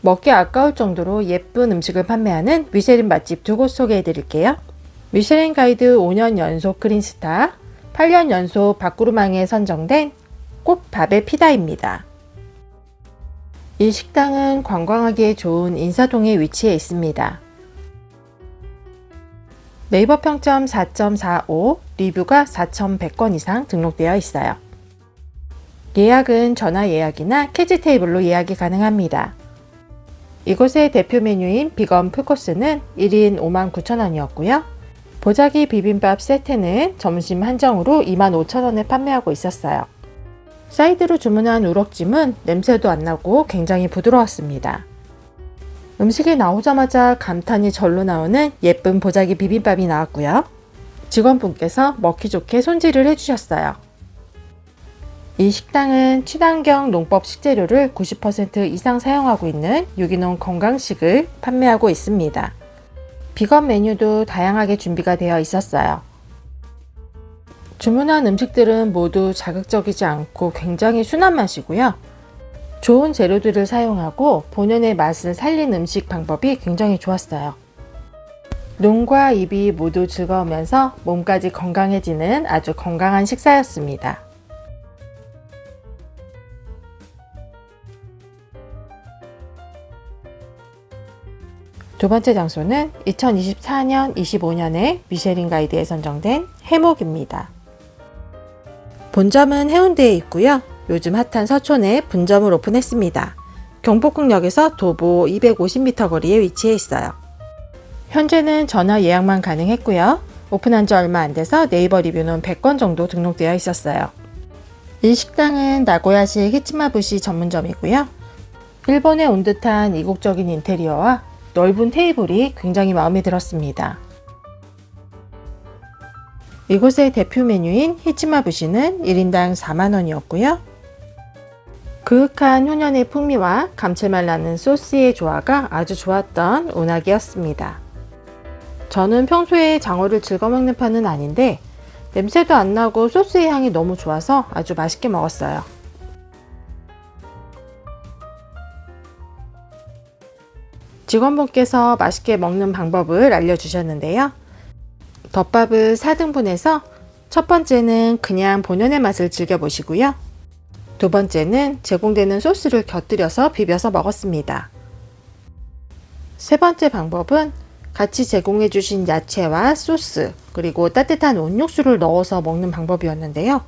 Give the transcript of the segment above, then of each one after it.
먹기 아까울 정도로 예쁜 음식을 판매하는 미쉐린 맛집 두 곳 소개해 드릴게요. 미쉐린 가이드 5년 연속 크린스타, 8년 연속 밥구르망에 선정된 꽃밥의 피다입니다. 이 식당은 관광하기에 좋은 인사동에 위치해 있습니다. 네이버 평점 4.45, 리뷰가 4,100건 이상 등록되어 있어요. 예약은 전화 예약이나 캐지 테이블로 예약이 가능합니다. 이곳의 대표 메뉴인 비건 풀코스는 1인 59,000원이었고요. 보자기 비빔밥 세트는 점심 한정으로 25,000원에 판매하고 있었어요. 사이드로 주문한 우럭찜은 냄새도 안 나고 굉장히 부드러웠습니다. 음식이 나오자마자 감탄이 절로 나오는 예쁜 보자기 비빔밥이 나왔고요. 직원분께서 먹기 좋게 손질을 해주셨어요. 이 식당은 친환경 농법 식재료를 90% 이상 사용하고 있는 유기농 건강식을 판매하고 있습니다. 비건 메뉴도 다양하게 준비가 되어 있었어요. 주문한 음식들은 모두 자극적이지 않고 굉장히 순한 맛이고요. 좋은 재료들을 사용하고 본연의 맛을 살린 음식 방법이 굉장히 좋았어요. 눈과 입이 모두 즐거우면서 몸까지 건강해지는 아주 건강한 식사였습니다. 두 번째 장소는 2024년 25년에 미쉐린 가이드에 선정된 해목입니다. 본점은 해운대에 있고요. 요즘 핫한 서촌에 분점을 오픈했습니다. 경복궁역에서 도보 250m 거리에 위치해 있어요. 현재는 전화 예약만 가능했고요. 오픈한 지 얼마 안 돼서 네이버 리뷰는 100건 정도 등록되어 있었어요. 이 식당은 나고야식 히치마부시 전문점이고요. 일본에 온 듯한 이국적인 인테리어와 넓은 테이블이 굉장히 마음에 들었습니다. 이곳의 대표 메뉴인 히치마부시는 1인당 4만원이었고요. 그윽한 효년의 풍미와 감칠맛 나는 소스의 조화가 아주 좋았던 운하기였습니다. 저는 평소에 장어를 즐겨 먹는 편은 아닌데 냄새도 안 나고 소스의 향이 너무 좋아서 아주 맛있게 먹었어요. 직원분께서 맛있게 먹는 방법을 알려주셨는데요. 덮밥을 4등분해서 첫 번째는 그냥 본연의 맛을 즐겨보시고요. 두 번째는 제공되는 소스를 곁들여서 비벼서 먹었습니다. 세 번째 방법은 같이 제공해주신 야채와 소스, 그리고 따뜻한 온육수를 넣어서 먹는 방법이었는데요.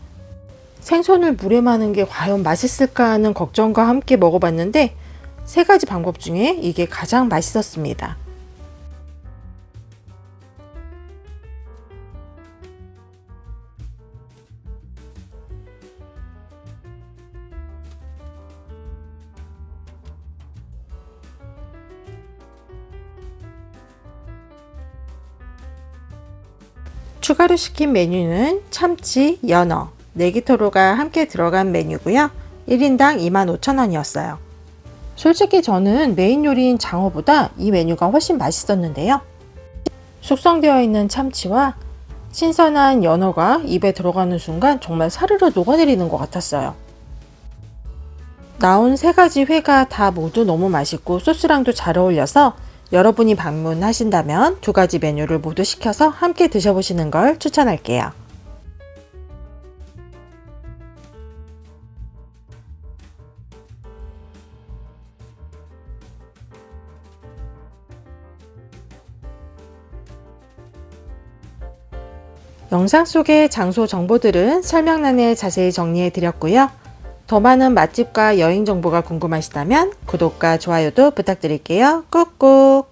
생선을 물에 마는 게 과연 맛있을까 하는 걱정과 함께 먹어봤는데 세 가지 방법 중에 이게 가장 맛있었습니다. 추가로 시킨 메뉴는 참치, 연어, 네기토로가 함께 들어간 메뉴고요. 1인당 25,000원이었어요. 솔직히 저는 메인 요리인 장어보다 이 메뉴가 훨씬 맛있었는데요. 숙성되어 있는 참치와 신선한 연어가 입에 들어가는 순간 정말 사르르 녹아내리는 것 같았어요. 나온 세 가지 회가 다 모두 너무 맛있고 소스랑도 잘 어울려서 여러분이 방문하신다면 두 가지 메뉴를 모두 시켜서 함께 드셔보시는 걸 추천할게요. 영상 속의 장소 정보들은 설명란에 자세히 정리해 드렸고요. 더 많은 맛집과 여행 정보가 궁금하시다면 구독과 좋아요도 부탁드릴게요. 꾹꾹!